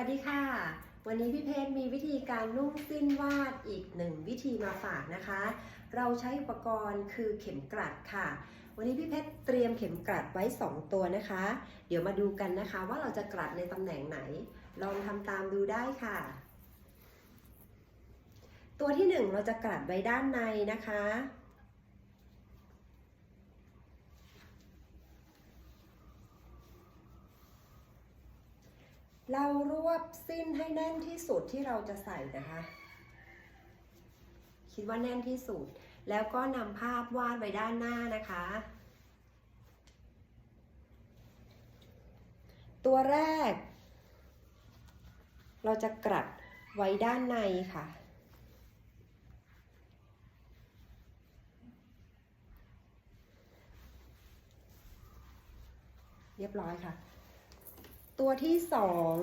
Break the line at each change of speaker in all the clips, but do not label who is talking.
วัสดีค่ะ วันนี้พี่เพชรมีวิธีการนุ่งสิ้นวาดอีกหนึ่งวิธีมาฝากนะคะ เราใช้อุปกรณ์คือเข็มกลัดค่ะ วันนี้พี่เพชรเตรียมเข็มกลัดไว้ 2 ตัวนะคะ เดี๋ยวมาดูกันนะคะว่าเราจะกลัดในตำแหน่งไหน ลองทำตามดูได้ค่ะ ตัวที่ 1 เราจะกลัดไว้ด้านในนะคะ เรารวบสิ้นให้แน่นที่สุดที่เราจะใส่นะคะ คิดว่าแน่นที่สุด แล้วก็นำภาพวาดไว้ด้านหน้านะคะ ตัวแรก เราจะกลัดไว้ด้านในค่ะเรียบร้อยค่ะ ตัวที่สอง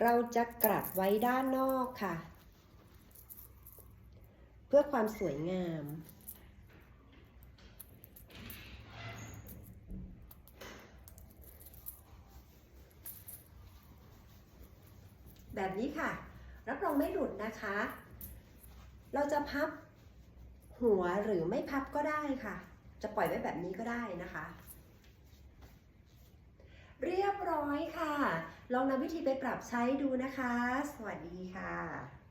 เราจะกลัดไว้ด้านนอกค่ะ เพื่อความสวยงาม แบบนี้ค่ะ รับรองไม่หลุดนะคะ เราจะพับหัวหรือไม่พับก็ได้ค่ะ จะปล่อยไว้แบบนี้ก็ได้นะคะ ร้อยค่ะ ลองนำวิธีไปปรับใช้ดูนะคะ สวัสดีค่ะ